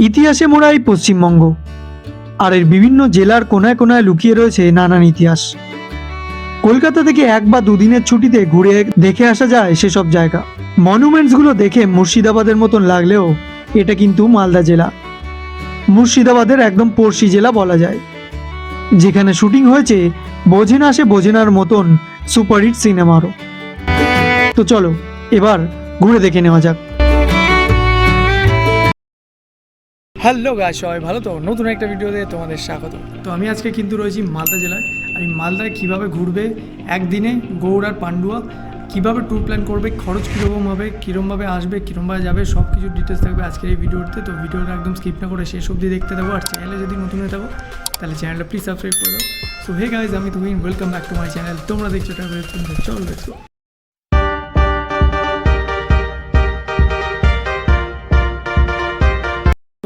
ইতিহাসে মোড়া এই পশ্চিমবঙ্গ। আর এর বিভিন্ন জেলার কোনায় কোনায় লুকিয়ে রয়েছে নানান ইতিহাস। কলকাতা থেকে এক বা দুদিনের ছুটিতে ঘুরে দেখে আসা যায় সেসব জায়গা। মনুমেন্টসগুলো দেখে মুর্শিদাবাদের মতন লাগলেও এটা কিন্তু মালদা জেলা। মুর্শিদাবাদের একদম পড়শি জেলা বলা যায়। যেখানে শুটিং হয়েছে বোঝে না সে বোঝে নার মতন সুপারহিট সিনেমারও। তো চলো, এবার ঘুরে দেখে নেওয়া যাক। হ্যালো গাছ সবাই ভালো তো? নতুন একটা ভিডিও ভিডিওতে তোমাদের স্বাগত। তো আমি আজকে কিন্তু রয়েছি মালদা জেলায়। এই মালদায় কীভাবে ঘুরবে, একদিনে গৌড় আর পান্ডুয়া, কীভাবে ট্যুর প্ল্যান করবে, খরচ কীরকম হবে, কীরমভাবে আসবে, কীরমভাবে যাবে সব কিছু ডিটেলস থাকবে আজকের এই ভিডিওতে। তো ভিডিওটা একদম স্কিপ না করে শেষ অবধি দেখতে থাকো। আর চ্যানেলে যদি নতুন হয়ে থাকো, তাহলে চ্যানেলটা প্লিজ সাবস্ক্রাইব করে দাও। সো হে গাইজ আমি তুমি welcome back to my channel তোমরা দেখছ ট্রাভেল চলো দেখছ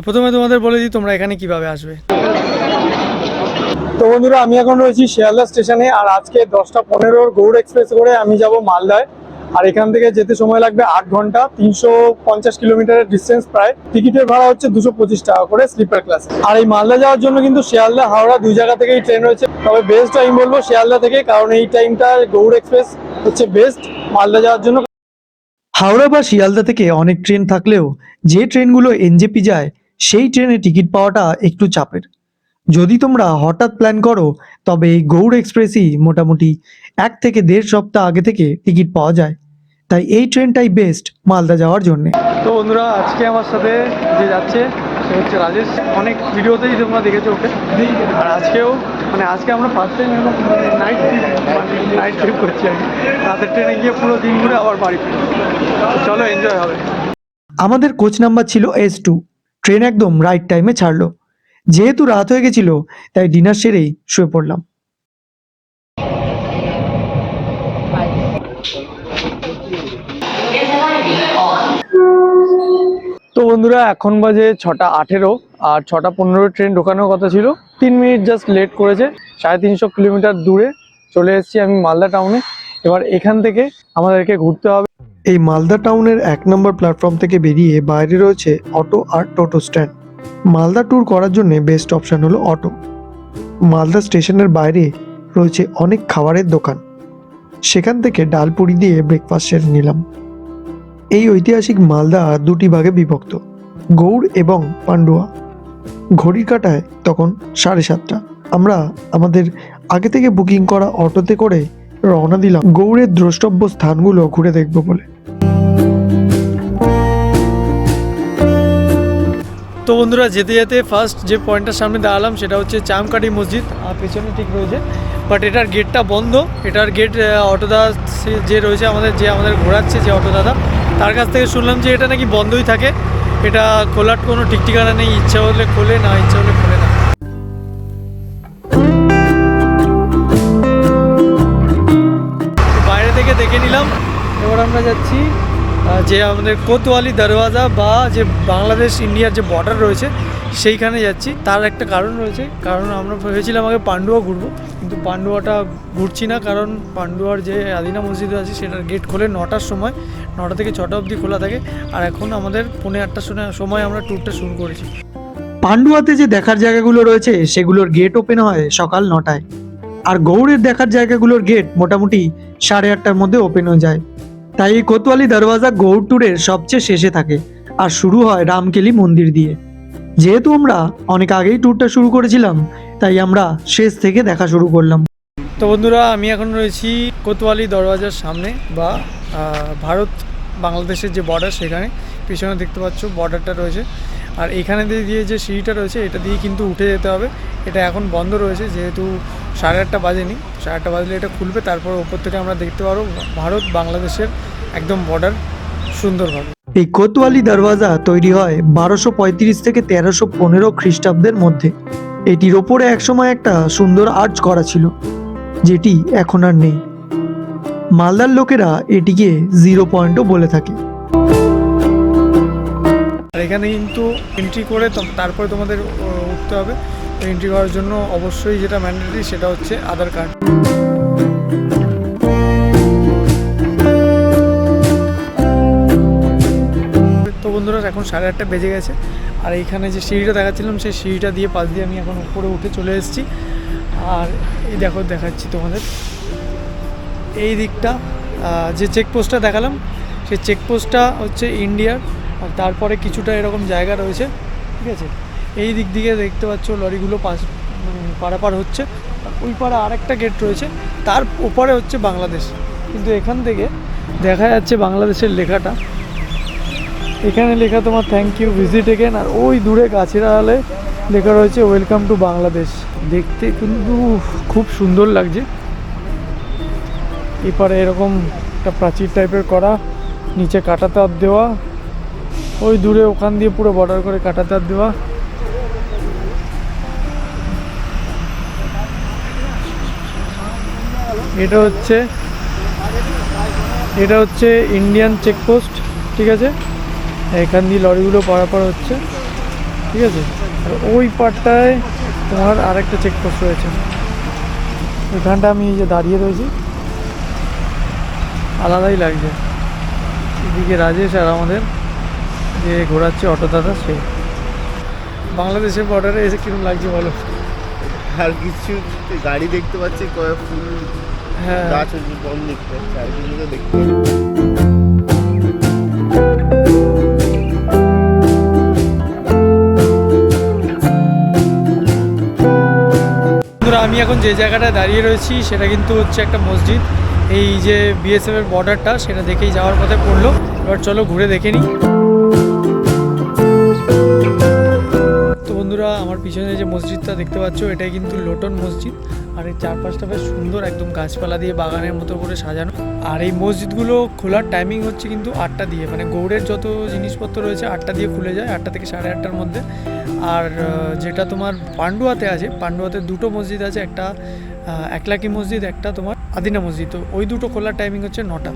প্রথমে তোমাদের বলে দিই তোমরা এখানে কীভাবে আসবে। তো বন্ধুরা আমি এখন রয়েছি শিয়ালদা স্টেশনে আর আজকে দশটা পনেরোর গৌড় এক্সপ্রেস করে আমি যাব মালদায়। আর এখান থেকে যেতে সময় লাগবে আট ঘণ্টা তিনশো পঞ্চাশ কিলোমিটারের ডিস্টেন্স প্রায়। টিকিটের ভাড়া হচ্ছে দুশো পঁচিশ টাকা করে স্লিপার ক্লাস আর এই মালদা যাওয়ার জন্য কিন্তু শিয়ালদা হাওড়া দুই জায়গা থেকেই ট্রেন রয়েছে। তবে বেস্ট টাইম বলব শিয়ালদা থেকে কারণ এই টাইমটা গৌড় এক্সপ্রেস হচ্ছে বেস্ট মালদা যাওয়ার জন্য। হাওড়া বা শিয়ালদা থেকে অনেক ট্রেন থাকলেও যে ট্রেনগুলো এনজেপি যায় সেই ট্রেনে টিকিট পাওয়াটা একটু চাপের। যদি তোমরা হঠাৎ প্ল্যান করো তবে এই গৌড় এক্সপ্রেসই মোটামুটি এক থেকে দেড় সপ্তাহ আগে থেকে টিকিট পাওয়া যায়। তাই এই ট্রেনটাই বেস্ট মালদা যাওয়ার জন্য। তো বন্ধুরা আজকে আমার সাথে যে যাচ্ছে সে হচ্ছে রাজেশ। অনেক ভিডিওতেই তোমরা দেখেছ ওকে। আর আজকেও মানে আজকে আমরা first time night night trip করছি আর রাতের ট্রেনে গিয়ে পুরো দিন ঘুরে আবার বাড়ি ফিরি চলো এনজয় হবে। আমাদের কোচ নাম্বার ছিল এস টু ট্রেন একদম রাইট টাইমে ছাড়লো। যেহেতু রাত হয়ে গেছিল, তাই ডিনার সেরেই শুয়ে পড়লাম। তো বন্ধুরা, এখন বাজে ছটা আঠেরো, আর ছটা পনেরো ট্রেন ঢোকানোর কথা ছিল। তিন মিনিট জাস্ট লেট করেছে, সাড়ে তিনশো কিলোমিটার দূরে চলে এসেছি আমি মালদা টাউনে এবার এখান থেকে আমাদেরকে ঘুরতে হবে। এই মালদা টাউনের এক নম্বর প্ল্যাটফর্ম থেকে বেরিয়ে বাইরে রয়েছে অটো আর টোটো স্ট্যান্ড। মালদা ট্যুর করার জন্য বেস্ট অপশান হলো অটো। মালদা স্টেশনের বাইরে রয়েছে অনেক খাবারের দোকান। সেখান থেকে ডালপুরি দিয়ে ব্রেকফাস্ট সেরে নিলাম। এই ঐতিহাসিক মালদা দুটি ভাগে বিভক্ত, গৌড় এবং পান্ডুয়া। ঘড়ির কাটায় তখন সাড়ে সাতটা। আমরা আমাদের আগে থেকে বুকিং করা অটোতে করে রওনা দিলাম। গৌড়ের দ্রষ্টব্য স্থানগুলো ঘুরে দেখব বলে। তো বন্ধুরা, যেতে যেতে ফার্স্ট যে পয়েন্টটার সামনে দাঁড়ালাম সেটা হচ্ছে চামকাটি মসজিদ। আর পেছনে ঠিক রয়েছে। বাট এটার গেটটা বন্ধ। এটার গেট অটোদা যে রয়েছে আমাদের, যে আমাদের ঘোরাচ্ছে যে অটো দাদা। তার কাছ থেকে শুনলাম যে এটা নাকি বন্ধই থাকে। এটা খোলার কোনো ঠিক ঠিকানা নেই। ইচ্ছা হলে খোলে, না ইচ্ছা হলে খোলে না। আমরা যাচ্ছি যে আমাদের কোতোয়ালি দরওয়াজা বা যে বাংলাদেশ ইন্ডিয়ার যে বর্ডার রয়েছে, সেইখানে যাচ্ছি। তার একটা কারণ রয়েছে, কারণ আমরা ভেবেছিলাম আগে পান্ডুয়া ঘুরবো, কিন্তু পান্ডুয়াটা ঘুরছি না, কারণ পান্ডুয়ার যে আদিনা মসজিদ আছে, সেটার গেট খোলে নটার সময়, নটা থেকে ছটা অবধি খোলা থাকে। আর এখন আমাদের পৌনে আটটার সময় আমরা ট্যুরটা শুরু করেছি। পান্ডুয়াতে যে দেখার জায়গাগুলো রয়েছে, সেগুলোর গেট ওপেন হয় সকাল নটায়। আর গৌড়ের দেখার জায়গাগুলোর গেট মোটামুটি সাড়ে আটটার মধ্যে ওপেন হয়ে যায়। তাই এই কোতোয়ালি দরওয়াজা গৌড় ট্যুরের সবচেয়ে শেষে থাকে আর শুরু হয় রামকেলি মন্দির দিয়ে। যেহেতু আমরা অনেক আগেই ট্যুরটা শুরু করেছিলাম, তাই আমরা শেষ থেকে দেখা শুরু করলাম। তো বন্ধুরা, আমি এখন রয়েছি কোতোয়ালি দরওয়াজার সামনে বা ভারত বাংলাদেশের যে বর্ডার সেখানে। পিছনে দেখতে পাচ্ছ বর্ডারটা রয়েছে। আর এখানে দিয়ে যে সিঁড়িটা রয়েছে, এটা দিয়ে কিন্তু উঠে যেতে হবে। এটা এখন বন্ধ রয়েছে, যেহেতু সাড়ে আটটা বাজেনি। সাড়ে আটটা বাজলে এটা খুলবে, তারপর ওপর থেকে আমরা দেখতে পারব ভারত বাংলাদেশের একদম বর্ডার সুন্দরভাবে। এই কোতোয়ালি দরওয়াজা তৈরি হয় বারোশো পঁয়ত্রিশ থেকে তেরোশো পনেরো খ্রিস্টাব্দের মধ্যে। এটির ওপরে একসময় একটা সুন্দর আর্চ করা ছিল, যেটি এখন আর নেই। মালদার লোকেরা এটিকে জিরো পয়েন্টও বলে থাকে। আর এখানে কিন্তু এন্ট্রি করে তারপরে তোমাদের উঠতে হবে। এন্ট্রি করার জন্য অবশ্যই যেটা ম্যান্ডেটরি সেটা হচ্ছে আধার কার্ড তো বন্ধুরা, এখন সাড়ে আটটা বেজে গেছে। আর এইখানে যে সিঁড়িটা দেখাচ্ছিলাম, সেই সিঁড়িটা দিয়ে পাশ দিয়ে আমি এখন উপরে উঠে চলে এসেছি। আর এই দেখো, দেখাচ্ছি তোমাদের। এই দিকটা যে চেকপোস্টটা দেখালাম, সেই চেকপোস্টটা হচ্ছে ইন্ডিয়ার আর তারপরে কিছুটা এরকম জায়গা রয়েছে, ঠিক আছে? এই দিক দিকে দেখতে পাচ্ছ লরিগুলো পাশ মানে পারাপার হচ্ছে। ওই পাড়ে আরেকটা গেট রয়েছে, তার ওপারে হচ্ছে বাংলাদেশ। কিন্তু এখান থেকে দেখা যাচ্ছে বাংলাদেশের লেখাটা। এখানে লেখা তোমার থ্যাংক ইউ ভিজিট এগেন আর ওই দূরে গাছের আড়ালে লেখা রয়েছে ওয়েলকাম টু বাংলাদেশ। দেখতে কিন্তু খুব সুন্দর লাগছে। এপারে এরকম একটা প্রাচীর টাইপের করা, নিচে কাটা তার দেওয়া ওই দূরে ওখান দিয়ে পুরো বর্ডার করে কাটা তার দেওয়া। এটা হচ্ছে এটা হচ্ছে ইন্ডিয়ান চেকপোস্ট ঠিক আছে? এখান দিয়ে লরিগুলো পারাপার হচ্ছে, ঠিক আছে? ওই পারটায় তোমার আরেকটা চেকপোস্ট রয়েছে। এখানটা আমি এই যে দাঁড়িয়ে রয়েছি। আলাদাই লাগছে। এদিকে রাজেশ আর আমাদের। যে ঘোরাচ্ছে অটো দাদা সে বাংলাদেশের বর্ডারে এসে কীরকম লাগছে বলো? আর কিছু গাড়ি দেখতে পাচ্ছি কয়েক ফুল হ্যাঁ। গাছ আছে বন দেখতে পাচ্ছি আর কিছু তো দেখতে পাচ্ছি না। বন্ধুরা আমি এখন যে জায়গাটায় দাঁড়িয়ে রয়েছি সেটা কিন্তু হচ্ছে একটা মসজিদ। এই যে বিএসএফ এর বর্ডারটা সেটা দেখেই যাওয়ার কথা পড়ল। এবার চলো ঘুরে দেখে নিই। বন্ধুরা আমার পিছনে যে মসজিদটা দেখতে পাচ্ছ, এটাই কিন্তু লোটন মসজিদ। আর এই চারপাশটা বেশ সুন্দর একদম গাছপালা দিয়ে বাগানের মতো করে সাজানো। আর এই মসজিদগুলো খোলার টাইমিং হচ্ছে কিন্তু আটটা দিয়ে। মানে গৌড়ের যত জিনিসপত্র রয়েছে, আটটা দিয়ে খুলে যায়, আটটা থেকে সাড়ে আটটার মধ্যে। আর যেটা তোমার পান্ডুয়াতে আছে, পান্ডুয়াতে দুটো মসজিদ আছে, একটা একলাকি মসজিদ, একটা তোমার আদিনা মসজিদ। তো ওই দুটো খোলার টাইমিং হচ্ছে নটা।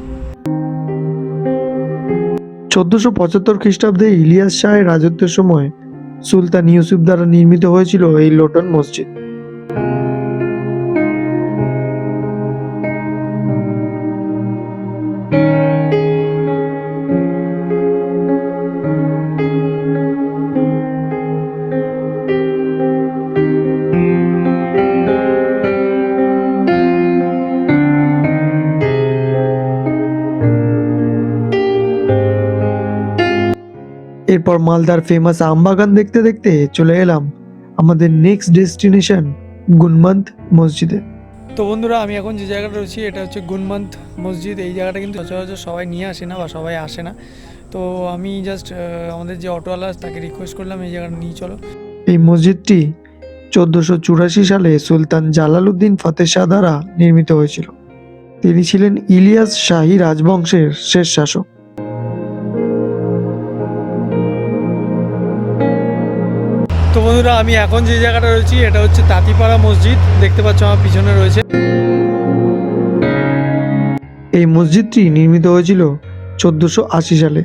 চোদ্দশো পঁচাত্তর খ্রিস্টাব্দে ইলিয়াস শাহের রাজত্বের সময় সুলতান ইউসুফ দ্বারা নির্মিত হয়েছিল এই লোটন মসজিদ। মালদার ফেমাস আমবাগান দেখতে দেখতে চলে এলাম আমাদের নেক্সট ডেস্টিনেশন গুনমন্ত মসজিদে। তো বন্ধুরা আমি এখন যে জায়গাটা রয়েছি এটা হচ্ছে গুনমন্ত মসজিদ। এই জায়গাটা কিন্তু সচরাচর সবাই নিয়ে আসে না বা সবাই আসে না। তো আমি জাস্ট আমাদের যে অটোওয়ালা তাকে রিকোয়েস্ট করলাম এই জায়গাটা নিয়ে চলো। এই মসজিদটি চোদ্দশো চুরাশি সালে সুলতান জালালউদ্দিন ফতেহ শাহ দ্বারা নির্মিত হয়েছিল। তিনি ছিলেন ইলিয়াস শাহী রাজবংশের শেষ শাসক। তো বন্ধুরা, আমি এখন যে জায়গাটা রয়েছি, এটা হচ্ছে তাঁতিপাড়া মসজিদ। দেখতে পাচ্ছ আমার পিছনে রয়েছে। এই মসজিদটি নির্মিত হয়েছিল চোদ্দশো আশি সালে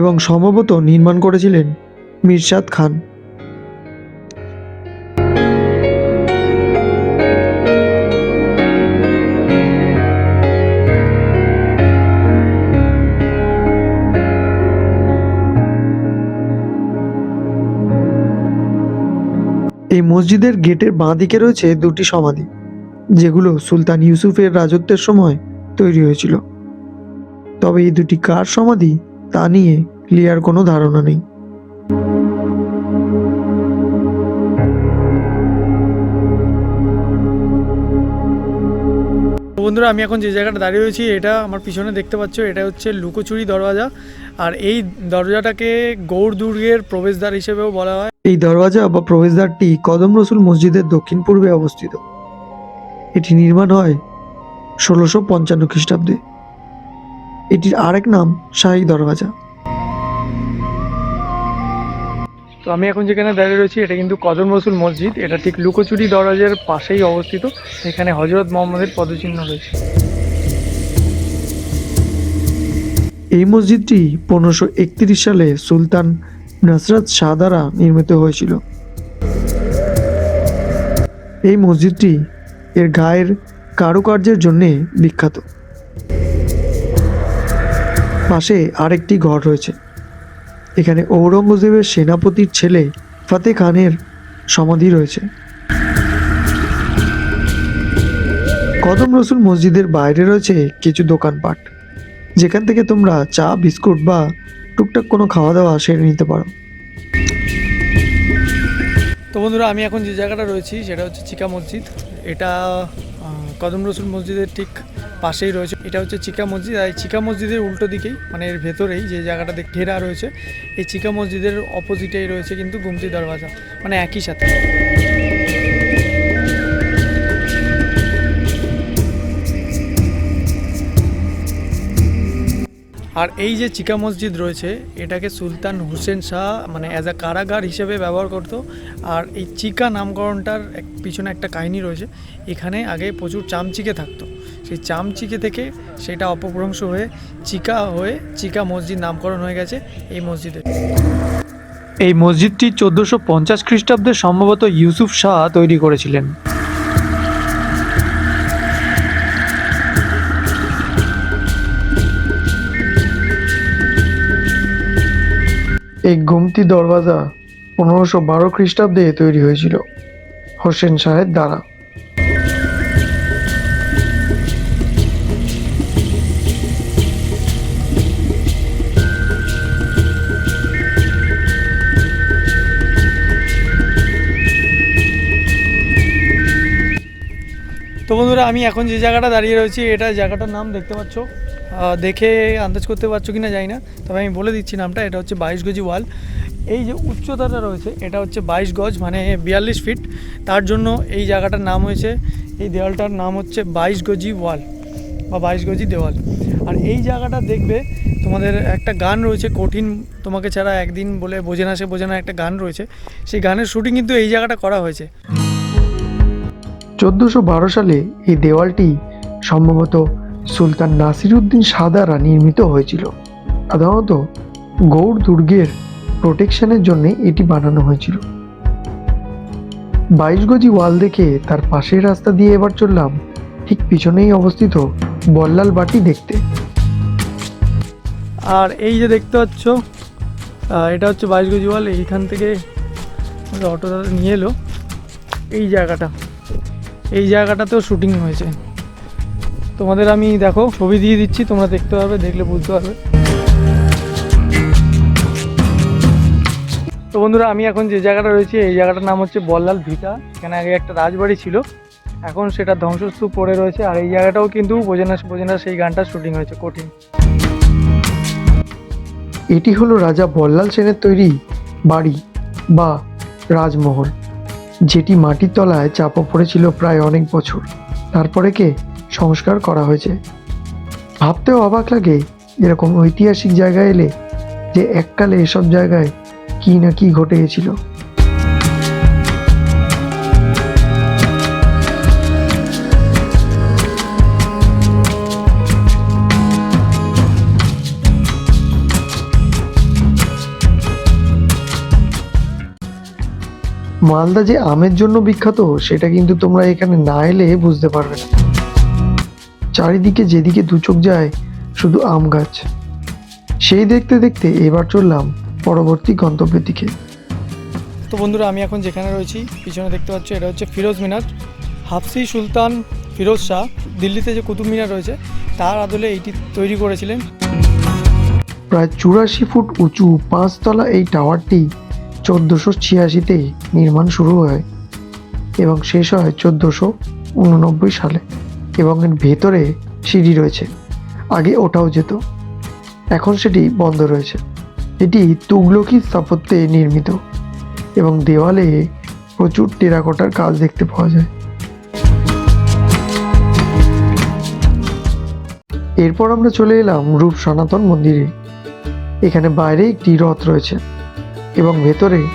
এবং সম্ভবত নির্মাণ করেছিলেন মির্শাদ খান। মসজিদের গেটের বাঁ দিকে রয়েছে দুটি সমাধি, যেগুলো সুলতান ইউসুফের রাজত্বের সময় তৈরি হয়েছিল। তবে এই দুটি কার সমাধি তা নিয়ে ক্লিয়ার কোনো ধারণা নেই। বন্ধুরা, আমি এখন যে জায়গাটা দাঁড়িয়ে রয়েছি, এটা আমার পিছনে দেখতে পাচ্ছ, এটা হচ্ছে লুকোচুরি দরওয়াজা। আর এই দরজাটাকে গৌড় দুর্গের প্রবেশদ্বার হিসেবেও বলা হয়। এই দরওয়াজা বা প্রবেশদ্বারটি কদম রসুল মসজিদের দক্ষিণ পূর্বে অবস্থিত। এটি নির্মাণ হয় ষোলোশো পঞ্চান্ন খ্রিস্টাব্দে। এটির আরেক নাম শাহী দরওয়াজা। তো আমি এখন যেখানে দাঁড়িয়ে রয়েছি এটা কিন্তু কদম রসুল মসজিদ। এটা ঠিক লুকোচুরি দরওয়াজার পাশেই অবস্থিত। এখানে হজরত মোহাম্মদের পদচিহ্ন রয়েছে। এই মসজিদটি পনেরোশো একত্রিশ সালে সুলতান নসরত শাহ দ্বারা নির্মিত হয়েছিল। এই মসজিদটি এর গায়ের কারুকার্যের জন্য বিখ্যাত। পাশে আরেকটি ঘর রয়েছে। এখানে ঔরঙ্গজেবের সেনাপতির ছেলে ফাতে খানের সমাধি রয়েছে। কদম রসুল মসজিদের বাইরে রয়েছে কিছু দোকানপাট। যেখান থেকে তোমরা চা, বিস্কুট বা টুকটাক কোনো খাওয়া দাওয়া সেরে নিতে পারো। তো বন্ধুরা, আমি এখন যে জায়গাটা রয়েছি সেটা হচ্ছে চিকা মসজিদ। এটা কদম রসুল মসজিদের ঠিক পাশেই রয়েছে। এটা হচ্ছে চিকা মসজিদ। আর চিকা মসজিদের উল্টো দিকেই মানে এর ভেতরেই যে জায়গাটা ঘেরা রয়েছে, এই চিকা মসজিদের অপোজিটেই রয়েছে কিন্তু গুমতি দরওয়াজা মানে একই সাথে। আর এই যে চিকা মসজিদ রয়েছে, এটাকে সুলতান হুসেন শাহ মানে অ্যাজ আ কারাগার হিসেবে ব্যবহার করতো। আর এই চিকা নামকরণটার এক পিছনে একটা কাহিনী রয়েছে, এখানে আগে প্রচুর চামচিকে থাকতো। সেই চামচিকে থেকে সেটা অপভ্রংশ হয়ে চিকা হয়ে চিকা মসজিদ নামকরণ হয়ে গেছে এই মসজিদে। এই মসজিদটি চোদ্দোশো পঞ্চাশ খ্রিস্টাব্দে সম্ভবত ইউসুফ শাহ তৈরি করেছিলেন। এই গুমতি দরওয়াজা পনেরোশো বারো খ্রিস্টাব্দে তৈরি হয়েছিল। হোসেন শাহের দ্বারা তো বন্ধুরা, আমি এখন যে জায়গাটা দাঁড়িয়ে রয়েছি এটা জায়গাটার নাম দেখতে পাচ্ছ? দেখে আন্দাজ করতে পারছ কি না জানি না, তবে আমি বলে দিচ্ছি নামটা, এটা হচ্ছে বাইশ গজি ওয়াল। এই যে উচ্চতাটা রয়েছে, এটা হচ্ছে বাইশ গজ মানে বিয়াল্লিশ ফিট। তার জন্য এই জায়গাটার নাম হয়েছে, এই দেওয়ালটার নাম হচ্ছে বাইশ গজি ওয়াল বা বাইশ গজি দেওয়াল। আর এই জায়গাটা দেখবে, তোমাদের একটা গান রয়েছে, কঠিন, তোমাকে ছাড়া একদিন বলে বোঝে না সে বোঝে না একটা গান রয়েছে। সেই গানের শুটিং কিন্তু এই জায়গাটা করা হয়েছে। চোদ্দোশো বারো সালে এই দেওয়ালটি সম্ভবত সুলতান নাসিরুদ্দিন দ্বারা নির্মিত হয়েছিল। সাধারণত গৌড় দুর্গের প্রোটেকশনের জন্য এটি বানানো হয়েছিল। বাইশ গজি ওয়াল দেখে তার পাশের রাস্তা দিয়ে এবার চললাম, ঠিক পিছনেই অবস্থিত বল্লাল বাটি দেখতে। আর এই যে দেখতে পাচ্ছ এটা হচ্ছে বাইশ গজি ওয়াল, এইখান থেকে অটো নিয়ে এলো। এই জায়গাটা, এই জায়গাটাতেও শুটিং হয়েছে। তোমাদের আমি দেখো ছবি দিয়ে দিচ্ছি, তোমরা দেখতে পারবে দেখলে বুঝতে পারবে। তো বন্ধুরা, আমি এখন যে জায়গাটা রয়েছে, এই জায়গাটার নাম হচ্ছে বল্লাল ভিটা। এখানে আগে একটা রাজবাড়ি ছিল, এখন সেটা ধ্বংসস্তূপ পড়ে রয়েছে, আর এই জায়গাটাও কিন্তু বোঝে না বোঝে না সেই গানটার শুটিং হয়েছে, কঠিন। এটি হলো রাজা বল্লাল সেনের তৈরি বাড়ি বা রাজমহল, যেটি মাটির তলায় চাপা পড়েছিল প্রায় অনেক বছর। তারপরে কে? সংস্কার করা হয়েছে। ভাবতেও অবাক লাগে এরকম ঐতিহাসিক জায়গায় এলে যে এককালে এসব জায়গায় কি না কি ঘটে গেছিল মালদা যে আমের জন্য বিখ্যাত, সেটা কিন্তু তোমরা এখানে না এলে বুঝতে পারবে না। চারিদিকে যেদিকে দু চোখ যায় শুধু আম গাছ। সেই দেখতে দেখতে এবার চললাম পরবর্তী গন্তব্যের দিকে। তো বন্ধুরা আমি এখন যেখানে রয়েছি পিছনে দেখতে পাচ্ছ এটা হচ্ছে ফিরোজ মিনার। হাফসি সুলতান ফিরোজ শাহ দিল্লিতে যে কুতুব মিনার রয়েছে তার আদলে এইটি তৈরি করেছিলেন। প্রায় চুরাশি ফুট উঁচু পাঁচতলা এই টাওয়ারটি চোদ্দোশো ছিয়াশিতে নির্মাণ শুরু হয় এবং শেষ হয় চোদ্দোশো উননব্বই সালে। এবং এর ভেতরে সিঁড়ি রয়েছে। আগে ওটাও যেত। এখন সেটি বন্ধ রয়েছে। এটি তুগলকি স্থাপত্যে নির্মিত এবং দেওয়ালে প্রচুর টেরাকোটার কাজ দেখতে পাওয়া যায়। এরপর আমরা চলে এলাম রূপ সনাতন মন্দিরে। এখানে বাইরে একটি রথ রয়েছে এবং ভেতরে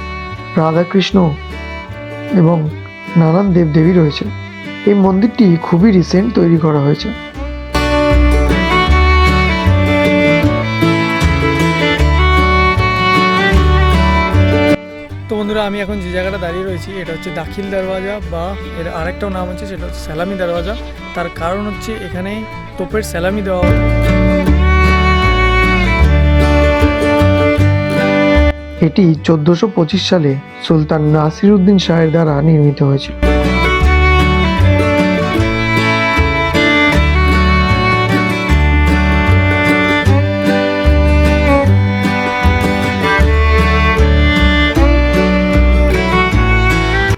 রাধাকৃষ্ণ এবং নানান দেবদেবী রয়েছে। এই মন্দিরটি খুবই রিসেন্ট তৈরি করা হয়েছে। তো বন্ধুরা আমি এখন যে জায়গাটা দাঁড়িয়ে রয়েছি এটা হচ্ছে দাখিল দরওয়াজা বা এর আরেকটাও নাম হচ্ছে সেটা হচ্ছে স্যালামি দরওয়াজা। তার কারণ হচ্ছে এখানে তোপের স্যালামি দেওয়া হতো এটি চোদ্দোশো পঁচিশ সালে সুলতান নাসির উদ্দিন শাহের দ্বারা নির্মিত হয়েছিল।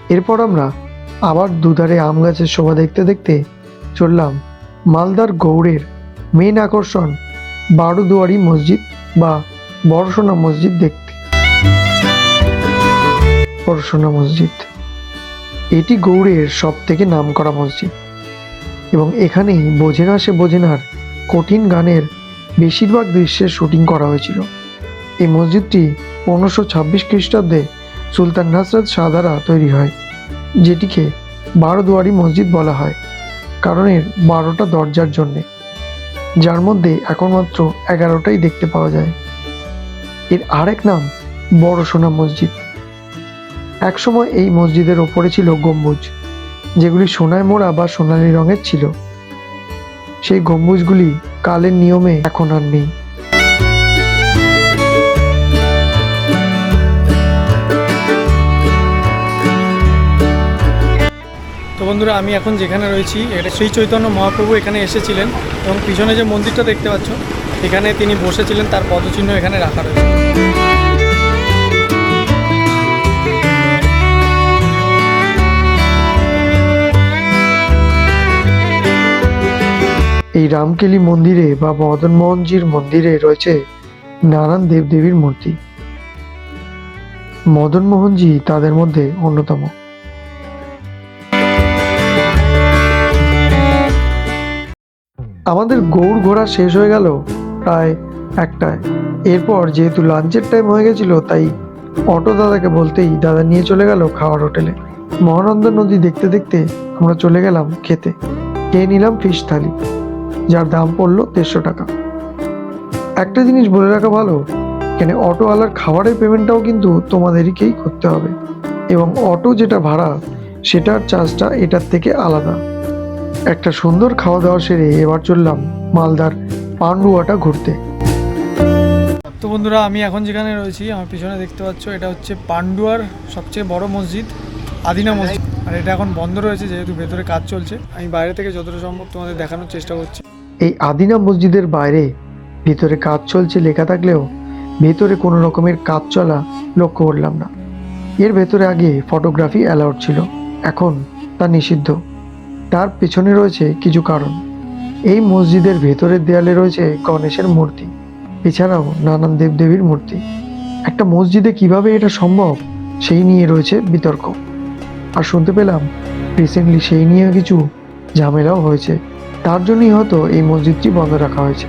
এরপর আমরা আবার দুধারে আম গাছের শোভা দেখতে দেখতে চললাম মালদার গৌড়ের মেন আকর্ষণ বারোদুয়ারি মসজিদ বা বড়সোনা মসজিদ দেখতে। বড়সোনা মসজিদ। এটি গৌড়ের সব থেকে নামকরা মসজিদ এবং এখানেই বোঝে না সে বোঝেনার কঠিন গানের বেশিরভাগ দৃশ্যের শুটিং করা হয়েছিল। এই মসজিদটি পনেরোশো ছাব্বিশ খ্রিস্টাব্দে সুলতান নাসরাত শাহ দ্বারা তৈরি হয়, যেটিকে বারোদুয়ারি মসজিদ বলা হয়, কারণ এর বারোটা দরজার জন্যে, যার মধ্যে এখন মাত্র এগারোটাই দেখতে পাওয়া যায়। এর আরেক নাম বড় সোনা মসজিদ। একসময় এই মসজিদের ওপরে ছিল গম্বুজ, যেগুলি সোনায় মোড়া বা সোনালী রঙের ছিল। সেই গম্বুজগুলি কালের নিয়মে এখন আর নেই। বন্ধুরা, আমি এখন যেখানে রয়েছি, এটা শ্রী চৈতন্য মহাপ্রভু এখানে এসেছিলেন এবং পিছনে যে মন্দিরটা দেখতে পাচ্ছ, এখানে তিনি বসেছিলেন, তার পদচিহ্ন এখানে রাখা রয়েছে। এই রামকেলি মন্দিরে বা মদন মোহনজির মন্দিরে রয়েছে নানান দেবদেবীর মূর্তি। মদন মোহনজি তাদের মধ্যে অন্যতম। আমাদের গৌড় ঘোরা শেষ হয়ে গেল প্রায় একটায়। এরপর যেহেতু লাঞ্চের টাইম হয়ে গেছিল, তাই অটো দাদাকে বলতেই দাদা নিয়ে চলে গেল খাওয়ার হোটেলে। মহানন্দা নদী দেখতে দেখতে আমরা চলে গেলাম খেতে। খেয়ে নিলাম ফিশ থালি, যার দাম পড়ল দেড়শো টাকা। একটা জিনিস বলে রাখা ভালো, এখানে অটোওয়ালার খাবারের পেমেন্টটাও কিন্তু তোমাদেরকেই করতে হবে। এবং অটো যেটা ভাড়া, সেটার চার্জটা এটার থেকে আলাদা। একটা সুন্দর খাওয়া দাওয়া সেরে এবার চললাম মালদার পান্ডুয়াটা ঘুরতে। তো বন্ধুরা আমি এখন যেখানে রয়েছি আমার পিছনে দেখতে পাচ্ছ এটা হচ্ছে পান্ডুয়ার সবচেয়ে বড় মসজিদ আদিনা মসজিদ। আর এটা এখন বন্ধ রয়েছে যেহেতু ভেতরে কাজ চলছে। আমি বাইরে থেকে যতটা সম্ভব তোমাদের দেখানোর চেষ্টা করছি। এই আদিনা মসজিদের বাইরে ভেতরে কাজ চলছে লেখা থাকলেও ভেতরে কোনো রকমের কাজ চলা লক্ষ্য করলাম না। এর ভেতরে আগে ফটোগ্রাফি অ্যালাউড ছিল এখন তা নিষিদ্ধ। তার পেছনে রয়েছে কিছু কারণ। এই মসজিদের ভেতরের দেয়ালে রয়েছে গণেশের মূর্তি, এছাড়াও নানান দেবদেবীর মূর্তি। একটা মসজিদে কীভাবে এটা সম্ভব, সেই নিয়ে রয়েছে বিতর্ক। আর শুনতে পেলাম রিসেন্টলি সেই নিয়ে কিছু ঝামেলাও হয়েছে। তার জন্যই হয়তো এই মসজিদটি বন্ধ রাখা হয়েছে।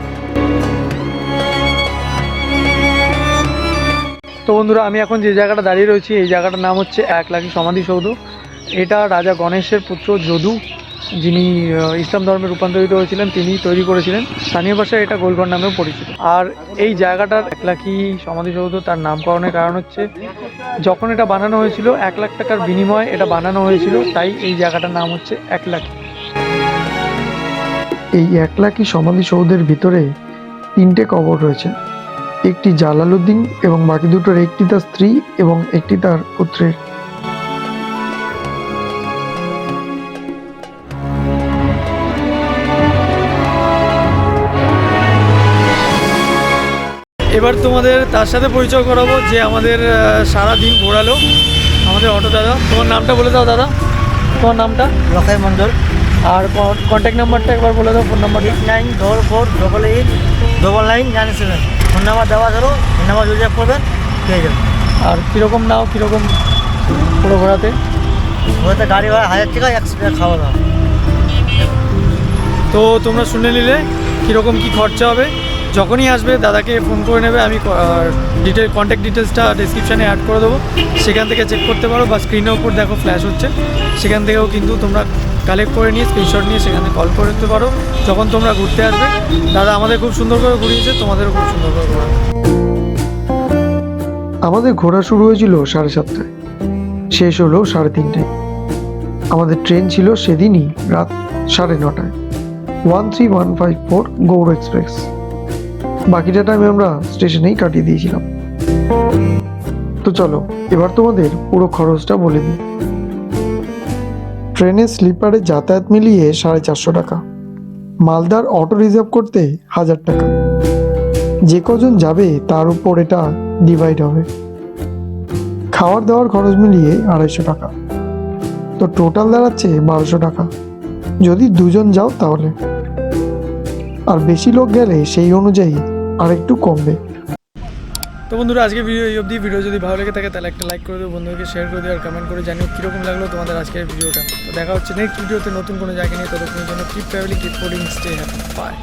তো বন্ধুরা, আমি এখন যে জায়গাটা দাঁড়িয়ে রয়েছি, এই জায়গাটার নাম হচ্ছে এক লাখি সমাধিসৌধ এটা রাজা গণেশের পুত্র যদু যিনি ইসলাম ধর্মে রূপান্তরিত হয়েছিলেন তিনি তৈরি করেছিলেন। স্থানীয় ভাষায় এটা গোলঘর নামেও পরিচিত। আর এই জায়গাটার এক লাখি সমাধিসৌধ, তার নামকরণের কারণ হচ্ছে, যখন এটা বানানো হয়েছিল, এক লাখ টাকার বিনিময়ে এটা বানানো হয়েছিল, তাই এই জায়গাটার নাম হচ্ছে এক লাখি এই এক একলাকি সমাধিসৌধের ভিতরে তিনটে কবর রয়েছে। একটি জালালউদ্দিন এবং বাকি দুটোর একটি তার স্ত্রী এবং একটি তার পুত্রের। এবার তোমাদের তার সাথে পরিচয় করাবো যে আমাদের সারা দিন ঘোরালো আমাদের অটো দাদা। তোমার নামটা বলে দাও দাদা। তোমার নামটা? লখাই মন্ডল আর কন্ট্যাক্ট নাম্বারটা একবার বলে দাও phone number eight nine double four double eight double nine nine seven phone number দেওয়া ধরো ফোন নাম্বার রিজার্ভ করবেন পেয়ে যাবেন। আর কীরকম নাও কীরকম পুরো ঘোরাতে? ওতে গাড়ি ভাড়া হাজার টাকা একশো টাকা খাওয়া দাওয়া। তো তোমরা শুনে নিলে কীরকম কী খরচা হবে? যখনই আসবে, দাদাকে ফোন করে নেবে, আমি ডিটেল কন্ট্যাক্ট ডিটেলসটা ডিসক্রিপশানে অ্যাড করে দেবো। সেখান থেকে চেক করতে পারো বা স্ক্রিনের উপর দেখো ফ্ল্যাশ হচ্ছে। সেখান থেকেও কিন্তু তোমরা কালেক্ট করে নিয়ে স্ক্রিনশট নিয়ে সেখানে কল করে দিতে পারো। যখন তোমরা ঘুরতে আসবে, দাদা আমাদের খুব সুন্দর করে ঘুরিয়েছে, তোমাদেরও খুব সুন্দর করে ঘোরাবে। আমাদের ঘোরা শুরু হয়েছিল সাড়ে সাতটায়। শেষ হলো সাড়ে তিনটায়। আমাদের ট্রেন ছিল সেদিনই রাত সাড়ে নটায়। One three one five four Gour express বাকিটা টাইম আমরা স্টেশনেই কাটিয়ে দিয়েছিলাম। তো চলো, এবার তোমাদের পুরো খরচটা বলে দিই। ট্রেনের স্লিপারে যাতায়াত মিলিয়ে সাড়ে চারশো টাকা। মালদার অটো রিজার্ভ করতে হাজার টাকা। যে কজন যাবে তার উপর এটা ডিভাইড হবে। খাওয়ার দাওয়ার খরচ মিলিয়ে আড়াইশো টাকা। তো টোটাল দাঁড়াচ্ছে বারোশো টাকা। যদি দুজন যাও তাহলে। আর বেশি লোক গেলে সেই অনুযায়ী আর একটু কমবে। তো বন্ধুরা আজকে ভিডিও এই অবধি। ভিডিও যদি ভালো লেগে থাকে, তাহলে একটা লাইক করে দিও বন্ধুকে শেয়ার করে দিও, আর কমেন্ট করে জানিও কীরকম লাগল তোমাদের আজকের ভিডিওটা তো দেখা হচ্ছে নেক্সট ভিডিওতে নতুন কোনো জায়গা নিয়ে। ততক্ষণের জন্য keep travelling keep fooding stay happy bye